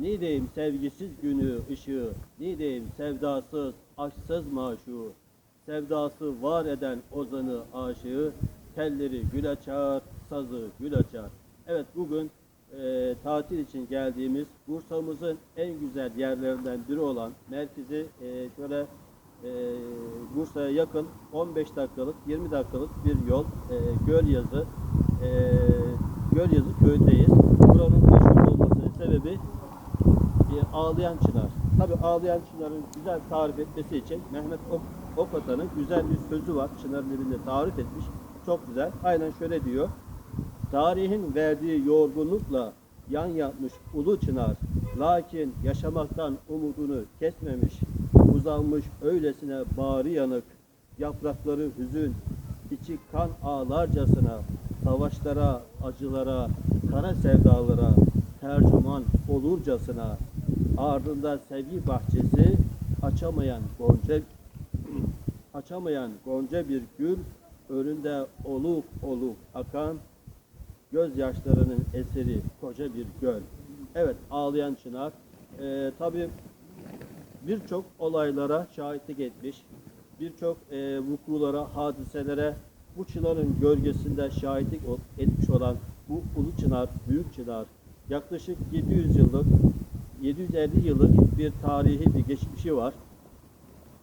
Ne diyeyim sevgisiz günü ışığı, ne diyeyim sevdasız, aşksız maşu. Sevdası var eden ozanı aşığı, telleri gül açar, sazı gül açar. Evet bugün e, tatil için geldiğimiz Bursa'mızın en güzel yerlerinden biri olan merkezi e, şöyle e, Bursa'ya yakın 15 dakikalık 20 dakikalık bir yol e, Gölyazı e, Gölyazı köyündeyiz. Buranın meşhur olmasının sebebi e, ağlayan çınar. Tabi ağlayan çınarın güzel tarif etmesi için Mehmet ok Okatan'ın güzel bir sözü var. Çınarın elinde tarif etmiş. Çok güzel. Aynen şöyle diyor. Tarihin verdiği yorgunlukla yan yatmış ulu çınar. Lakin yaşamaktan umudunu kesmemiş. Uzanmış öylesine bağrı yanık. Yaprakları hüzün, içi kan ağlarcasına. Savaşlara, acılara, kara sevdalara tercüman olurcasına. Ardında sevgi bahçesi açamayan gonca açamayan gonca bir gül önünde oluk oluk akan gözyaşlarının eseri koca bir göl. Evet ağlayan çınar. Ee, Tabi birçok olaylara şahitlik etmiş. Birçok e, vukulara, hadiselere bu çınarın gölgesinde şahitlik etmiş olan bu ulu çınar, büyük çınar yaklaşık 700 yıllık 750 yıllık bir tarihi bir geçmişi var.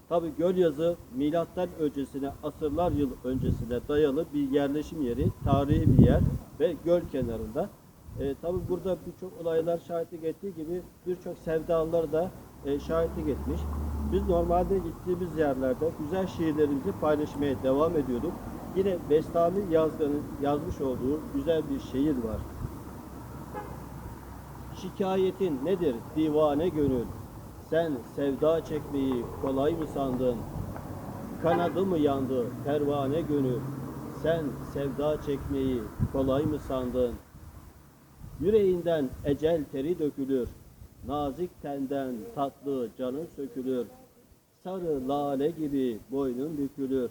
Tabi Gölyazı milattan öncesine asırlar yıl öncesine dayalı bir yerleşim yeri, tarihi bir yer ve göl kenarında. E, Tabi burada birçok olaylar şahitlik ettiği gibi birçok sevdalılar da e, şahitlik etmiş. Biz normalde gittiğimiz yerlerde güzel şiirlerimizi paylaşmaya devam ediyorduk. Yine Bestami Yazgan'ın yazmış olduğu güzel bir şiir var. Şikayetin nedir divane gönül? Sen sevda çekmeyi kolay mı sandın? Kanadı mı yandı pervane gönül? Sen sevda çekmeyi kolay mı sandın? Yüreğinden ecel teri dökülür. Nazik tenden tatlı canın sökülür. Sarı lale gibi boynun bükülür.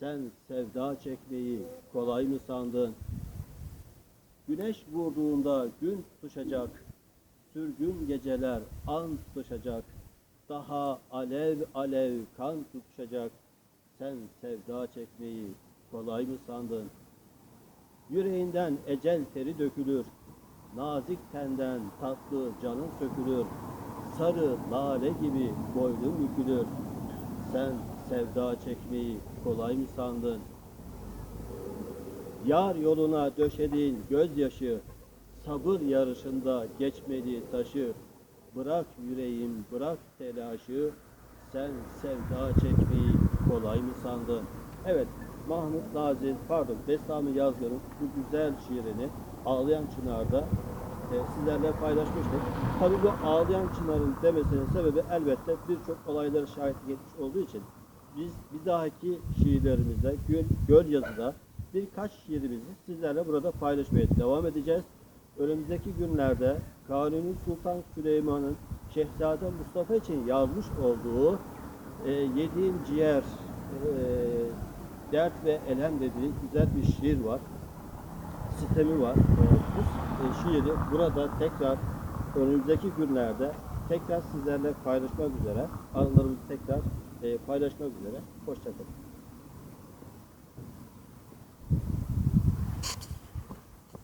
Sen sevda çekmeyi kolay mı sandın? Güneş vurduğunda gün tutuşacak. Sürgün geceler an tutuşacak. Daha alev alev kan tutuşacak. Sen sevda çekmeyi kolay mı sandın? Yüreğinden ecel teri dökülür. Nazik tenden tatlı canın sökülür. Sarı lale gibi boynun bükülür. Sen sevda çekmeyi kolay mı sandın? Yar yoluna döşediğin gözyaşı, sabır yarışında geçmedi taşı. Bırak yüreğim, bırak telaşı, sen sevda çekmeyi kolay mı sandın? Evet, Mahmut Nazil, pardon, Bestami Yazgar'ın bu güzel şiirini Ağlayan Çınar'da e, sizlerle paylaşmıştık. Tabii bu Ağlayan Çınar'ın demesinin sebebi elbette birçok olaylara şahitlik etmiş olduğu için biz bir dahaki şiirlerimizde, göl, göl yazıda birkaç şiirimizi sizlerle burada paylaşmaya devam edeceğiz. Önümüzdeki günlerde Kanuni Sultan Süleyman'ın Şehzade Mustafa için yazmış olduğu e, Yediğim Ciğer, e, Dert ve Elem dediği güzel bir şiir var. Sistemi var. E, bu e, şiiri burada tekrar önümüzdeki günlerde tekrar sizlerle paylaşmak üzere, anılarımızı tekrar e, paylaşmak üzere. Hoşçakalın.